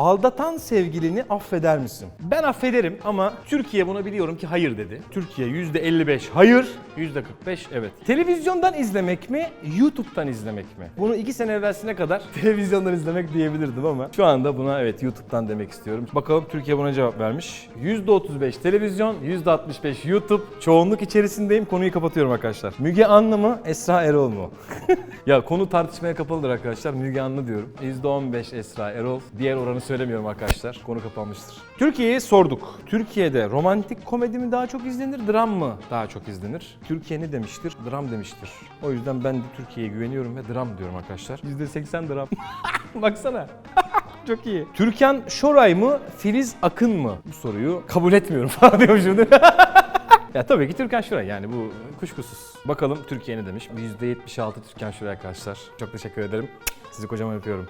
Aldatan sevgilini affeder misin? Ben affederim ama Türkiye buna biliyorum ki hayır dedi. Türkiye %55 hayır, %45 evet. Televizyondan izlemek mi, YouTube'dan izlemek mi? Bunu iki sene evvelsine kadar televizyondan izlemek diyebilirdim ama şu anda buna evet YouTube'dan demek istiyorum. Bakalım Türkiye buna cevap vermiş. %35 televizyon, %65 YouTube. Çoğunluk içerisindeyim. Konuyu kapatıyorum arkadaşlar. Müge Anlı mı, Esra Erol mu? ya konu tartışmaya kapalıdır arkadaşlar. Müge Anlı diyorum. %15 Esra Erol. Diğer oranı söylemiyorum arkadaşlar. Konu kapanmıştır. Türkiye'ye sorduk. Türkiye'de romantik komedi mi daha çok izlenir, dram mı daha çok izlenir? Türkiye ne demiştir? Dram demiştir. O yüzden ben de Türkiye'ye güveniyorum ve dram diyorum arkadaşlar. %80 dram. Baksana. Çok iyi. Türkan Şoray mı, Filiz Akın mı? Bu soruyu kabul etmiyorum falan diyormuşum. Ya tabii ki Türkan Şoray yani bu kuşkusuz. Bakalım Türkiye ne demiş? %76 Türkan Şoray arkadaşlar. Çok teşekkür ederim. Sizi kocaman öpüyorum.